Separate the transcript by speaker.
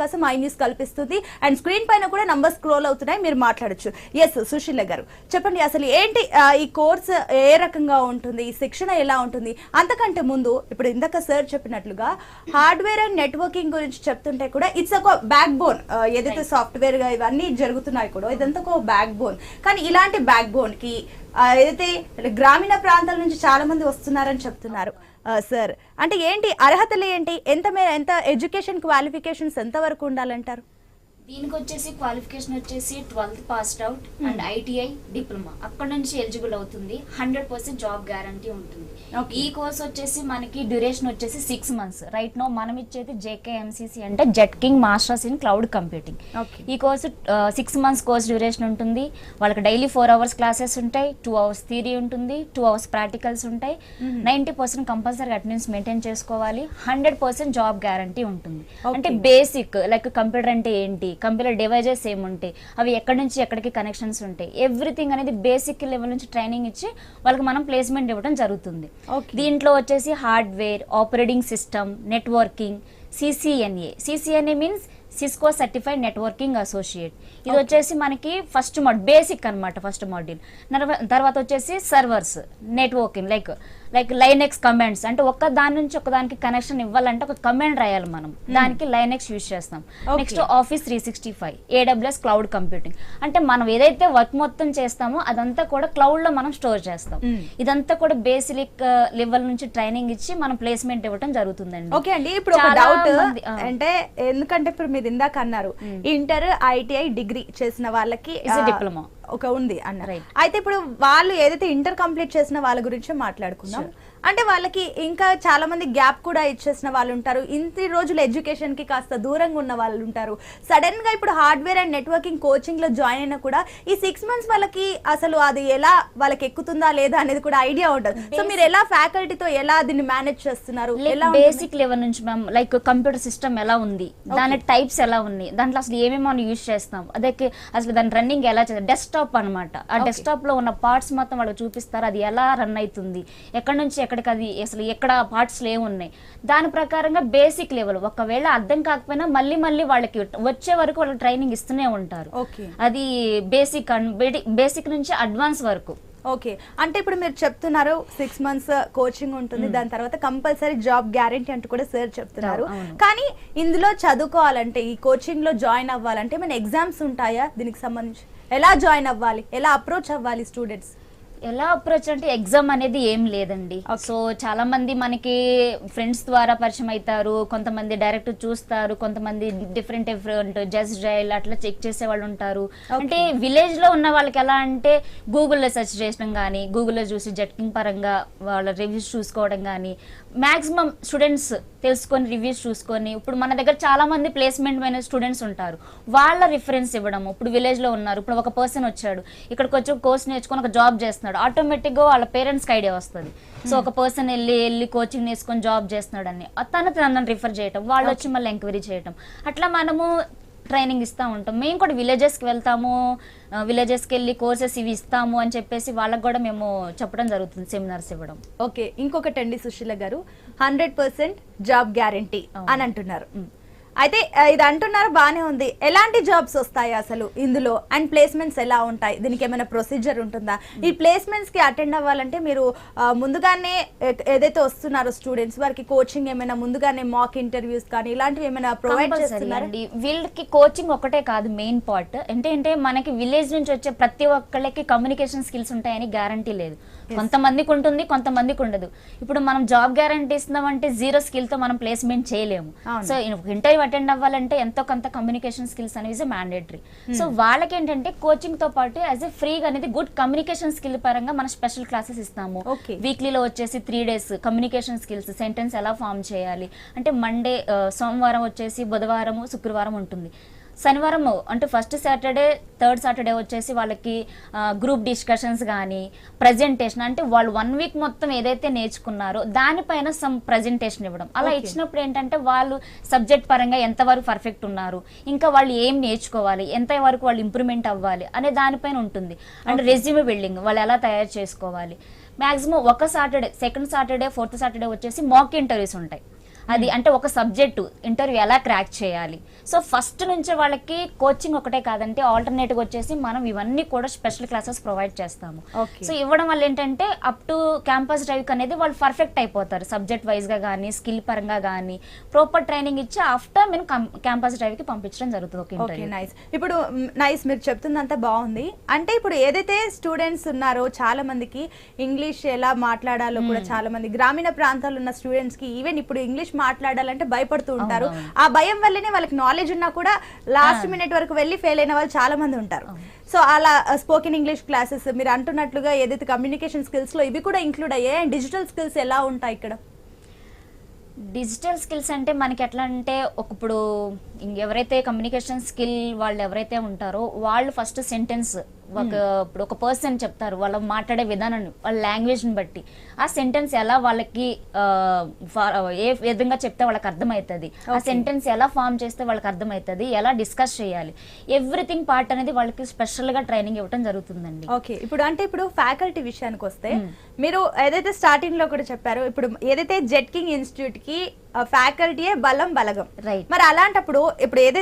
Speaker 1: అవకాశం I news కల్పిస్తుంది. And screen పైన కూడా నంబర్ స్క్రోల్ అవుతున్నాయి. మీరు మాట్లాడొచ్చు. ఎస్ సుశీల గారు. చెప్పండి అసలు ఏంటి ఈ కోర్స్ ఏ రకంగా ఉంటుంది? ఈ శిక్షణ ఎలా ఉంటుంది? అంతకంటే ముందు ఇప్పుడు ఇందాక సార్ చెప్పినట్లుగా హార్డ్వేర్ అండ్ నెట్వర్కింగ్ గురించి చెప్తుంటే కూడా ఇట్స్ ఒక బ్యాక్ బోన్ ఏదైతే సాఫ్ట్వేర్గా ఇవన్నీ జరుగుతున్నాయి కూడా ఇదంతా ఒక బ్యాక్ బోన్ కానీ ఇలాంటి బ్యాక్ బోన్కి ఏదైతే గ్రామీణ ప్రాంతాల నుంచి చాలా మంది వస్తున్నారని చెప్తున్నారు. సార్. అంటే ఏంటి అర్హతలు ఏంటి? ఎంత మే ఎంత ఎడ్యుకేషన్ క్వాలిఫికేషన్స్ ఎంత వరకు ఉండాలంటారు?
Speaker 2: దీనికి వచ్చేసి క్వాలిఫికేషన్ వచ్చేసి twelfth passed out and ITI diploma. అక్కడ నుంచి ఎలిజిబుల్ అవుతుంది. హండ్రెడ్ పర్సెంట్ జాబ్ గ్యారంటీ ఉంటుంది. ఈ కోర్స్ వచ్చేసి మనకి డ్యూరేషన్ వచ్చేసి సిక్స్ మంత్స్. రైట్ నో మనం ఇచ్చేది జేకేఎంసీసీ అంటే jet king masters in cloud computing. ఈ course six months course duration ఉంటుంది. వాళ్ళకి డైలీ ఫోర్ అవర్స్ క్లాసెస్ ఉంటాయి. టూ అవర్స్ థియరీ ఉంటుంది. టూ అవర్స్ ప్రాక్టికల్స్ ఉంటాయి. Ninety percent compulsory attendance maintain చేసుకోవాలి. హండ్రెడ్ పర్సెంట్ జాబ్ గ్యారంటీ ఉంటుంది. అంటే బేసిక్ లైక్ కంప్యూటర్ అంటే ఏంటి? కంప్యూటర్ డివైజెస్ ఏముంటాయి అవి ఎక్కడి నుంచి ఎక్కడికి కనెక్షన్స్ ఉంటాయి? ఎవ్రీథింగ్ అనేది బేసిక్ లెవెల్ నుంచి ట్రైనింగ్ ఇచ్చి వాళ్ళకి మనం ప్లేస్మెంట్ ఇవ్వడం జరుగుతుంది. దీంట్లో వచ్చేసి hardware operating system networking CCNA CCNA means Cisco certified networking associate ఇది వచ్చేసి మనకి ఫస్ట్ మోడ్ బేసిక్ అన్నమాట ఫస్ట్ మాడ్యూల్ తర్వాత వచ్చేసి servers networking like like Linux commands అంటే ఒక్క దాని నుంచి ఒక దానికి కనెక్షన్ ఇవ్వాలంటే ఒక కమాండ్ రాయాలి మనం. దానికి లైనెక్స్ యూజ్ చేస్తాం. Next office three sixty five AWS cloud computing అంటే మనం ఏదైతే వర్క్ మొత్తం చేస్తామో అదంతా కూడా క్లౌడ్లో మనం స్టోర్ చేస్తాం.
Speaker 1: Mm.
Speaker 2: ఇదంతా కూడా బేసిక్ లెవెల్ నుంచి ట్రైనింగ్ ఇచ్చి మనం ప్లేస్మెంట్ ఇవ్వడం జరుగుతుందండి.
Speaker 1: ఓకే అండి. ఇప్పుడు ఒక డౌట్. అంటే ఎందుకంటే ఇప్పుడు మీరు ఇందాక అన్నారు ఇంటర్ ఐటీఐ డిగ్రీ చేసిన వాళ్ళకి
Speaker 2: diploma.
Speaker 1: ఒక ఉంది అన్నారు
Speaker 2: Right.
Speaker 1: అయితే ఇప్పుడు వాళ్ళు ఏదైతే ఇంటర్ కంప్లీట్ చేసిన వాళ్ళ గురించి మాట్లాడుకుందాం. అంటే వాళ్ళకి ఇంకా చాలా మంది గ్యాప్ కూడా ఇచ్చేసిన వాళ్ళు ఉంటారు. ఇన్ని రోజులు ఎడ్యుకేషన్కి కాస్త దూరంగా ఉన్న వాళ్ళు ఉంటారు. సడన్గా ఇప్పుడు హార్డ్వేర్ అండ్ నెట్వర్కింగ్ కోచింగ్లో జాయిన్ అయినా కూడా ఈ సిక్స్ మంత్స్ వాళ్ళకి అసలు అది ఎలా వాళ్ళకి ఎక్కుతుందా లేదా అనేది కూడా ఐడియా ఉంటుంది సో మీరు ఎలా ఫ్యాకల్టీతో ఎలా దీన్ని మేనేజ్ చేస్తున్నారు? ఎలా?
Speaker 2: బేసిక్ లెవెల్ నుంచి మేము లైక్ కంప్యూటర్ సిస్టమ్ ఎలా ఉంది? దాని టైప్స్ ఎలా ఉన్నాయి? దాంట్లో అసలు ఏమేమి మనం యూజ్ చేస్తాం? అదే అసలు దాని రన్నింగ్ ఎలా చేస్తాం డెస్క్టాప్ అన్నమాట. ఆ. డెస్క్టాప్లో ఉన్న పార్ట్స్ మొత్తం వాళ్ళకి చూపిస్తారు? అది ఎలా రన్ అవుతుంది? ఎక్కడి నుంచి ఎక్కడికి అది అసలు ఎక్కడ పార్ట్స్ ఏమున్నాయి దాని ప్రకారంగా బేసిక్ లెవెల్. ఒకవేళ అర్థం కాకపోయినా మళ్ళీ మళ్ళీ వాళ్ళకి వచ్చే వరకు వాళ్ళకి ట్రైనింగ్ ఇస్తూనే ఉంటారు.
Speaker 1: ఓకే.
Speaker 2: అది బేసిక్ బేసిక్ నుంచి అడ్వాన్స్ వరకు.
Speaker 1: ఓకే. అంటే ఇప్పుడు మీరు చెప్తున్నారు సిక్స్ మంత్స్ కోచింగ్ ఉంటుంది. దాని తర్వాత కంపల్సరీ జాబ్ గ్యారంటీ అంటూ కూడా సార్ చెప్తున్నారు. కానీ ఇందులో చదువుకోవాలంటే ఈ కోచింగ్లో జాయిన్ అవ్వాలంటే మన ఎగ్జామ్స్ ఉంటాయా దీనికి సంబంధించి? ఎలా జాయిన్ అవ్వాలి? ఎలా అప్రోచ్ అవ్వాలి స్టూడెంట్స్
Speaker 2: ఎలా అప్రోచ్ అంటే ఎగ్జామ్ అనేది ఏం లేదండి. సో చాలా మంది మనకి ఫ్రెండ్స్ ద్వారా పరిచయం అవుతారు కొంతమంది డైరెక్ట్ చూస్తారు కొంతమంది డిఫరెంట్ డిఫరెంట్ జస్ట్ జైల్ అట్లా చెక్ చేసే వాళ్ళు ఉంటారు. అంటే విలేజ్లో ఉన్న వాళ్ళకి ఎలా అంటే గూగుల్లో సెర్చ్ చేయడం కానీ గూగుల్లో చూసి జట్కింగ్ పరంగా వాళ్ళ రివ్యూస్ చూసుకోవడం కానీ మాక్సిమం స్టూడెంట్స్ తెలుసుకొని రివ్యూస్ చూసుకొని ఇప్పుడు మన దగ్గర చాలా మంది ప్లేస్మెంట్ అయిన స్టూడెంట్స్ ఉంటారు. వాళ్ళ రిఫరెన్స్ ఇవ్వడం ఇప్పుడు విలేజ్లో ఉన్నారు ఇప్పుడు ఒక పర్సన్ వచ్చాడు ఇక్కడికి వచ్చి కోర్స్ నేర్చుకొని ఒక జాబ్ చేస్తున్నాడు. ఆటోమేటిక్గా వాళ్ళ పేరెంట్స్కి ఐడియా వస్తుంది. సో ఒక పర్సన్ వెళ్ళి వెళ్ళి కోచింగ్ నేర్చుకొని జాబ్ చేస్తున్నాడు అని తను తనని రిఫర్ చేయటం వాళ్ళు వచ్చి మళ్ళీ ఎంక్వైరీ చేయటం. అట్లా మనము ట్రైనింగ్ ఇస్తూ ఉంటాం. మేము కూడా విలేజెస్కి వెళ్తాము విలేజెస్కి వెళ్ళి కోర్సెస్ ఇవి ఇస్తాము అని చెప్పేసి వాళ్ళకి కూడా మేము చెప్పడం జరుగుతుంది సెమినార్స్ ఇవ్వడం.
Speaker 1: ఓకే ఇంకొకటి అండి సుశీల గారు. హండ్రెడ్ పర్సెంట్ జాబ్ గ్యారంటీ అని అంటున్నారు. అయితే ఇది అంటున్నారు బానే ఉంది. ఎలాంటి జాబ్స్ వస్తాయి అసలు ఇందులో? అండ్ ప్లేస్మెంట్స్ ఎలా ఉంటాయి? దీనికి ఏమైనా ప్రొసీజర్ ఉంటుందా? ఈ ప్లేస్మెంట్స్కి అటెండ్ అవ్వాలంటే మీరు ముందుగానే ఏదైతే వస్తున్నారో స్టూడెంట్స్ వారికి కోచింగ్ ఏమైనా ముందుగానే మాక్ ఇంటర్వ్యూస్ కానీ ఇలాంటివి ఏమైనా ప్రొవైడ్
Speaker 2: Compulsory
Speaker 1: చేస్తున్నారు?
Speaker 2: అండి. వీళ్ళకి కోచింగ్ ఒకటే కాదు మెయిన్ పార్ట్. ఏంటంటే మనకి విలేజ్ నుంచి వచ్చే ప్రతి ఒక్కళ్ళకి కమ్యూనికేషన్ స్కిల్స్ ఉంటాయని గ్యారంటీ లేదు. కొంతమందికి ఉంటుంది కొంతమందికి ఉండదు. ఇప్పుడు మనం జాబ్ గ్యారంటీ ఇస్తున్నామంటే జీరో స్కిల్తో మనం ప్లేస్మెంట్ చేయలేము. సో ఇంటర్వ్యూ అటెండ్ అవ్వాలంటే ఎంతో కొంత కమ్యూనికేషన్ స్కిల్స్ అనేవి మ్యాండేటరీ సో వాళ్ళకి ఏంటంటే కోచింగ్తో పాటు యాజ్ ఎ ఫ్రీగా అనేది గుడ్ కమ్యూనికేషన్ స్కిల్ పరంగా మన స్పెషల్ క్లాసెస్ ఇస్తాము. వీక్లీలో వచ్చేసి three days communication skills sentence ఎలా ఫామ్ చేయాలి? అంటే మండే సోమవారం వచ్చేసి బుధవారం శుక్రవారం ఉంటుంది. శనివారం అంటే ఫస్ట్ సాటర్డే థర్డ్ సాటర్డే వచ్చేసి వాళ్ళకి గ్రూప్ డిస్కషన్స్ కానీ ప్రజెంటేషన్ అంటే వాళ్ళు వన్ వీక్ మొత్తం ఏదైతే నేర్చుకున్నారో దానిపైన సమ్ ప్రజెంటేషన్ ఇవ్వడం. అలా. ఇచ్చినప్పుడు ఏంటంటే వాళ్ళు సబ్జెక్ట్ పరంగా ఎంతవరకు పర్ఫెక్ట్ ఉన్నారు ఇంకా వాళ్ళు ఏం నేర్చుకోవాలి ఎంత వరకు వాళ్ళు ఇంప్రూవ్మెంట్ అవ్వాలి అనే దానిపైన ఉంటుంది. అండ్ రెజ్యూమే బిల్డింగ్ వాళ్ళు ఎలా తయారు చేసుకోవాలి. మాక్సిమం ఒక Saturday second Saturday fourth Saturday వచ్చేసి మాక్ ఇంటర్వ్యూస్ ఉంటాయి. అది అంటే ఒక సబ్జెక్టు ఇంటర్వ్యూ ఎలా క్రాక్ చేయాలి? సో ఫస్ట్ నుంచే వాళ్ళకి కోచింగ్ ఒకటే కాదంటే ఆల్టర్నేటివ్ వచ్చేసి మనం ఇవన్నీ కూడా స్పెషల్ క్లాసెస్ ప్రొవైడ్ చేస్తాము. సో ఇవ్వడం వల్ల ఏంటంటే అప్ టు క్యాంపస్ డ్రైవ్ అనేది వాళ్ళు పర్ఫెక్ట్ అయిపోతారు. సబ్జెక్ట్ వైజ్గా కానీ స్కిల్ పరంగా కానీ ప్రాపర్ ట్రైనింగ్ ఇచ్చి ఆఫ్టర్ మేము క్యాంపస్ డ్రైవ్కి పంపించడం జరుగుతుంది ఒక
Speaker 1: ఓకే నైస్. ఇప్పుడు నైస్ మీరు చెప్తుందంతా బాగుంది. అంటే ఇప్పుడు ఏదైతే స్టూడెంట్స్ ఉన్నారో చాలా మందికి ఇంగ్లీష్ ఎలా మాట్లాడాలో కూడా చాలా మంది గ్రామీణ ప్రాంతాల్లో ఉన్న స్టూడెంట్స్కి ఈవెన్ ఇప్పుడు ఇంగ్లీష్ మాట్లాడాలంటే భయపడుతూ ఉంటారు. ఆ భయం వల్లనే వాళ్ళకి నాలెడ్జ్ ఉన్నా కూడా లాస్ట్ మినిట్ వరకు వెళ్ళి ఫెయిల్ అయిన వాళ్ళు చాలా మంది ఉంటారు సో అలా స్పోకెన్ ఇంగ్లీష్ క్లాసెస్ మీరు అంటున్నట్లుగా ఏదైతే కమ్యూనికేషన్ స్కిల్స్లో ఇవి కూడా ఇంక్లూడ్ అయ్యాయి. అండ్ డిజిటల్ స్కిల్స్ ఎలా ఉంటాయి ఇక్కడ?
Speaker 2: డిజిటల్ స్కిల్స్ అంటే మనకి ఎట్లా అంటే ఇప్పుడు ఎవరైతే కమ్యూనికేషన్ స్కిల్ వాళ్ళు ఎవరైతే ఉంటారో వాళ్ళు ఫస్ట్ సెంటెన్స్ ఒక ఇప్పుడు ఒక పర్సన్ చెప్తారు వాళ్ళ మాట్లాడే విధానాన్ని వాళ్ళ లాంగ్వేజ్ని బట్టి. ఆ సెంటెన్స్ ఎలా వాళ్ళకి ఏ విధంగా చెప్తే వాళ్ళకి అర్థమవుతుంది? ఆ సెంటెన్స్ ఎలా ఫామ్ చేస్తే వాళ్ళకి అర్థమవుతుంది? ఎలా డిస్కస్ చేయాలి? ఎవ్రీథింగ్ పార్ట్ అనేది వాళ్ళకి స్పెషల్గా ట్రైనింగ్ ఇవ్వడం జరుగుతుందండి.
Speaker 1: ఓకే ఇప్పుడు అంటే ఇప్పుడు ఫ్యాకల్టీ విషయానికి వస్తే మీరు ఏదైతే స్టార్టింగ్లో కూడా చెప్పారో ఇప్పుడు ఏదైతే జెట్ కింగ్ ఇన్స్టిట్యూట్కి ఫ్యాకల్టీయే బలం బలగం.
Speaker 2: Right.
Speaker 1: మరి అలాంటప్పుడు ఇప్పుడు ఏదైతే